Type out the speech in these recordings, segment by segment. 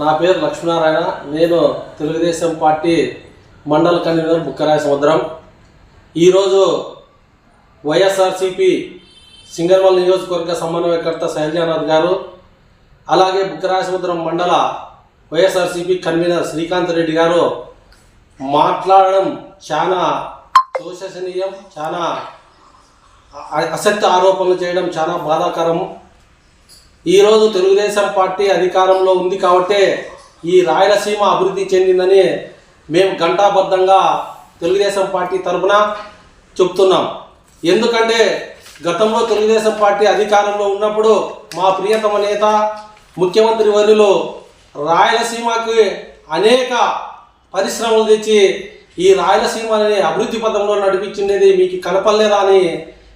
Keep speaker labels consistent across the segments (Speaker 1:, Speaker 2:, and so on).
Speaker 1: నా పేరు లక్ష్మీనారాయణ. నేను తెలుగుదేశం పార్టీ మండల కన్వీనర్ బుక్కరాయ సముద్రం. ఈరోజు వైఎస్ఆర్సిపి సింగర్వల్ నియోజకవర్గ సమన్వయకర్త శైలజానాథ్ గారు అలాగే బుక్కరాయ సముద్రం మండల వైఎస్ఆర్సిపి కన్వీనర్ శ్రీకాంత్ రెడ్డి గారు మాట్లాడడం చాలా శోషనీయం చాలా అసత్య ఆరోపణలు చేయడం చాలా బాధాకరం ఈరోజు తెలుగుదేశం పార్టీ అధికారంలో ఉంది కాబట్టే ఈ రాయలసీమ అభివృద్ధి చెందిందని మేము ఘంటాబద్ధంగా తెలుగుదేశం పార్టీ తరఫున చెప్తున్నాం. ఎందుకంటే గతంలో తెలుగుదేశం పార్టీ అధికారంలో ఉన్నప్పుడు మా ప్రియతమ నేత ముఖ్యమంత్రి వర్యులు రాయలసీమకి అనేక పరిశ్రమలు తెచ్చి ఈ రాయలసీమని అభివృద్ధి పథంలో నడిపించినది మీకు కనపడలేదా అని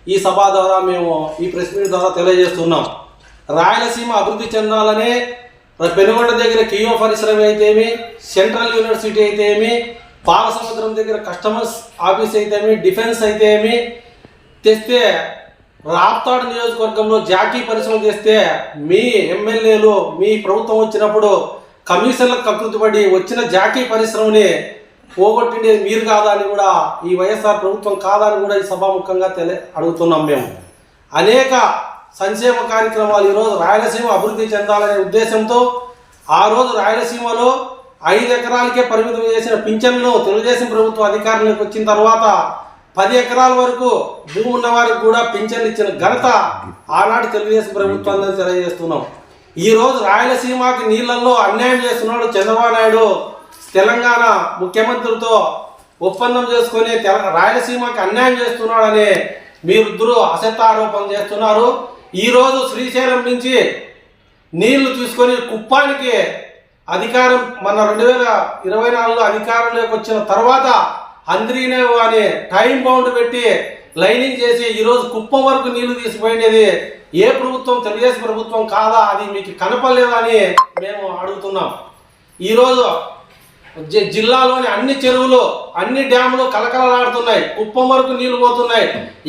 Speaker 1: ఈ సభ ద్వారా మేము ఈ ప్రెస్ మీట్ ద్వారా తెలియజేస్తున్నాం. రాయలసీమ అభివృద్ధి చెందాలనే పెనుగొండ దగ్గర కియో పరిశ్రమ అయితేమి సెంట్రల్ యూనివర్సిటీ అయితేమి పాలసముద్రం దగ్గర కస్టమర్స్ ఆఫీస్ అయితేమి డిఫెన్స్ అయితేమి తెస్తే రాప్తాడు నియోజకవర్గంలో జాకీ పరిశ్రమ తెస్తే మీ ఎమ్మెల్యేలు మీ ప్రభుత్వం వచ్చినప్పుడు కమిషన్లకు కకృతిపడి వచ్చిన జాకీ పరిశ్రమని పోగొట్టిండేది మీరు కాదా అని కూడా ఈ వైఎస్ఆర్ ప్రభుత్వం కాదా అని కూడా ఈ సభాముఖంగా తెలి అడుగుతున్నాం మేము. అనేక సంక్షేమ కార్యక్రమాలు ఈరోజు రాయలసీమ అభివృద్ధి చెందాలనే ఉద్దేశంతో ఆ రోజు రాయలసీమలో ఐదు ఎకరాలకే పరిమితం చేసిన పింఛన్లు తెలుగుదేశం ప్రభుత్వం అధికారంలోకి వచ్చిన తర్వాత పది ఎకరాల వరకు భూమి ఉన్న వారికి కూడా పింఛన్లు ఇచ్చిన ఘనత ఆనాడు తెలుగుదేశం ప్రభుత్వాన్ని తెలియజేస్తున్నాం. ఈరోజు రాయలసీమకి నీళ్ళలో అన్యాయం చేస్తున్నాడు చంద్రబాబు నాయుడు. తెలంగాణ ముఖ్యమంత్రితో ఒప్పందం చేసుకొని రాయలసీమకి అన్యాయం చేస్తున్నాడని మీరిద్దరూ అసత్య ఆరోపణలు చేస్తున్నారు. ఈరోజు శ్రీశైలం నుంచి నీళ్ళు తీసుకొని కుప్పానికి అధికారం మన రెండు వేల ఇరవై నాలుగులో అధికారంలోకి వచ్చిన తర్వాత అంద్రీనే అని టైం బౌండ్ పెట్టి లైనింగ్ చేసి ఈరోజు కుప్పం వరకు నీళ్ళు తీసిపోయినది ఏ ప్రభుత్వం తెలుగుదేశం ప్రభుత్వం కాదా అది మీకు కనపడలేదా అని మేము అడుగుతున్నాం. ఈరోజు జిల్లాలోని అన్ని చెరువులు అన్ని డ్యాములు కలకలలాడుతున్నాయి కుప్పం వరకు నీళ్ళు పోతున్నాయి.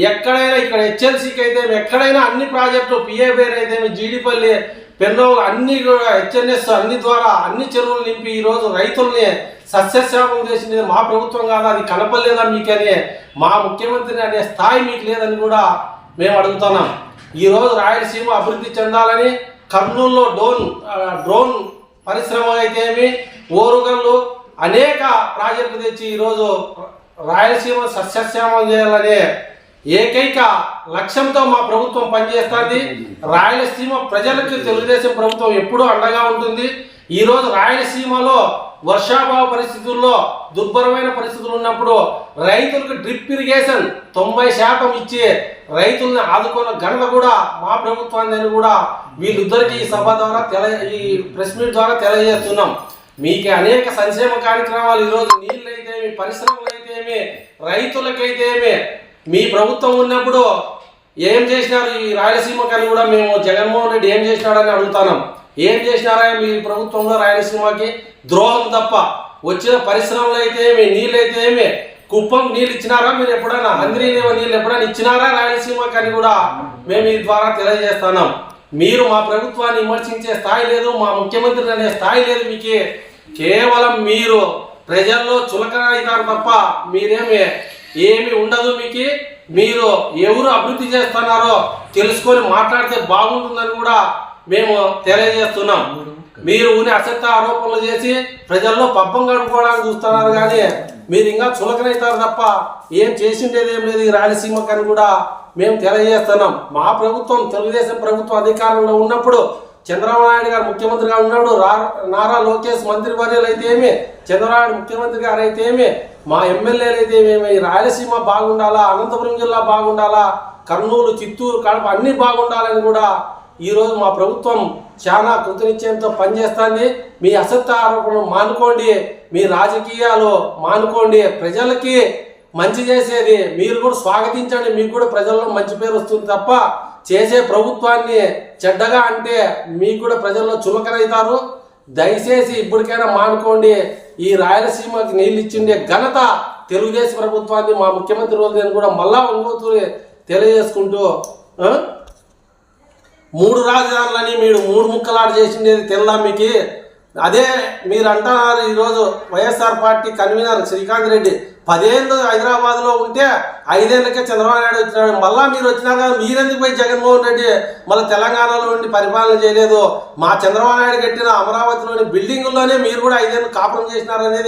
Speaker 1: ఎక్కడైనా ఇక్కడ హెచ్ఎల్సీకి అయితే ఎక్కడైనా అన్ని ప్రాజెక్టులు పిఏబేర్ అయితే జీడిపల్లి పెన్నోలు అన్ని కూడా హెచ్ఎన్ఎస్ అన్ని ద్వారా అన్ని చెరువులు నింపి ఈరోజు రైతుల్ని సస్యశ్యామం చేసింది మా ప్రభుత్వం కాదా అది కనపడలేదా మీకని మా ముఖ్యమంత్రిని అనే స్థాయి మీకు లేదని కూడా మేము అడుగుతున్నాం. ఈరోజు రాయలసీమ అభివృద్ధి చెందాలని కర్నూలులో డ్రోన్ డ్రోన్ పరిశ్రమ అయితేమి ఓరుగల్లు అనేక ప్రాజెక్టులు తెచ్చి ఈరోజు రాయలసీమ సస్యశ్యామం చేయాలనే ఏకైక లక్ష్యంతో మా ప్రభుత్వం పనిచేస్తుంది. రాయలసీమ ప్రజలకు తెలుగుదేశం ప్రభుత్వం ఎప్పుడూ అండగా ఉంటుంది. ఈరోజు రాయలసీమలో వర్షాభావ పరిస్థితుల్లో దుర్భరమైన పరిస్థితులు ఉన్నప్పుడు రైతులకు డ్రిప్ ఇరిగేషన్ తొంభై శాతం ఇచ్చి రైతుల్ని ఆదుకున్న ఘనత కూడా మా ప్రభుత్వాన్ని కూడా వీళ్ళిద్దరికీ ఈ సభ ద్వారా తెల ఈ ప్రెస్ మీట్ ద్వారా తెలియజేస్తున్నాం. మీకు అనేక సంక్షేమ కార్యక్రమాలు ఈరోజు నీళ్ళు అయితేమి పరిశ్రమలు రైతులకైతేమి. మీ ప్రభుత్వం ఉన్నప్పుడు ఏం చేసినారు? ఈ రాయలసీమ కానీ కూడా మేము జగన్మోహన్ రెడ్డి ఏం చేసినాడని అడుగుతున్నాం. ఏం చేసినారా మీ ప్రభుత్వంలో రాయలసీమకి? ద్రోహం తప్ప. వచ్చిన పరిశ్రమలు అయితే ఏమి నీళ్ళు అయితే ఏమి కుప్పం నీళ్ళు ఇచ్చినారా మీరు ఎప్పుడైనా అందరి నీళ్ళు ఎప్పుడైనా ఇచ్చినారా రాయలసీమకి అని కూడా మేము ఈ ద్వారా తెలియజేస్తున్నాం. మీరు మా ప్రభుత్వాన్ని విమర్శించే స్థాయి లేదు మా ముఖ్యమంత్రి అనే స్థాయి లేదు మీకు. కేవలం మీరు ప్రజల్లో చులకన అవుతారు తప్ప మీరేమి ఏమి ఉండదు మీకు. మీరు ఎవరు అభివృద్ధి చేస్తున్నారో తెలుసుకొని మాట్లాడితే బాగుంటుందని కూడా మేము తెలియజేస్తున్నాం. మీరు ఊని అసత్య ఆరోపణలు చేసి ప్రజల్లో పబ్బం గడుపుకోవడానికి చూస్తున్నారు కానీ మీరు ఇంకా చులకనవుతారు తప్ప ఏం చేసిండేది ఏం లేదు రాయలసీమకని రాయలసీమకు అని కూడా మేము తెలియజేస్తున్నాం. మా ప్రభుత్వం తెలుగుదేశం ప్రభుత్వం అధికారంలో ఉన్నప్పుడు చంద్రబాబు నాయుడు గారు ముఖ్యమంత్రిగా ఉన్నాడు. నారా లోకేష్ మంత్రి వర్యులు అయితే ఏమి? చంద్రబాబు ముఖ్యమంత్రి గారు అయితే ఏమి? మా ఎమ్మెల్యేలు అయితే ఏమేమి రాయలసీమ బాగుండాలా? అనంతపురం జిల్లా బాగుండాలా? కర్నూలు చిత్తూరు కడప అన్నీ బాగుండాలని కూడా ఈరోజు మా ప్రభుత్వం చాలా కృతనిశ్చయంతో పనిచేస్తుంది. మీ అసత్య ఆరోపణలు మానుకోండి. మీ రాజకీయాలు మానుకోండి. ప్రజలకి మంచి చేసేది మీరు కూడా స్వాగతించండి. మీకు కూడా ప్రజల్లో మంచి పేరు వస్తుంది తప్ప చేసే ప్రభుత్వాన్ని చెడ్డగా అంటే మీకు కూడా ప్రజల్లో చులకనవుతారు దయచేసి ఇప్పటికైనా మానుకోండి. ఈ రాయలసీమకి నీళ్ళు ఇచ్చిండే ఘనత తెలుగుదేశం ప్రభుత్వాన్ని మా ముఖ్యమంత్రి వాళ్ళని కూడా మళ్ళా ఒంగోతూ తెలియజేసుకుంటూ మూడు రాజధానులని మీరు మూడు ముక్కలాట చేసిండేది తెల్లా మీకు? అదే మీరు అంటున్నారు ఈరోజు వైఎస్ఆర్ పార్టీ కన్వీనర్ శ్రీకాంత్ రెడ్డి. పదేళ్ళు హైదరాబాద్లో ఉంటే ఐదేళ్ళకే చంద్రబాబు నాయుడు వచ్చినాడు. మళ్ళీ మీరు వచ్చినాక మీరెందుకు పోయి జగన్మోహన్ రెడ్డి మళ్ళీ తెలంగాణలో ఉండి పరిపాలన చేయలేదు? మా చంద్రబాబు నాయుడు కట్టిన అమరావతిలోని బిల్డింగుల్లోనే మీరు కూడా ఐదేళ్ళు కాపురం చేసినారనేది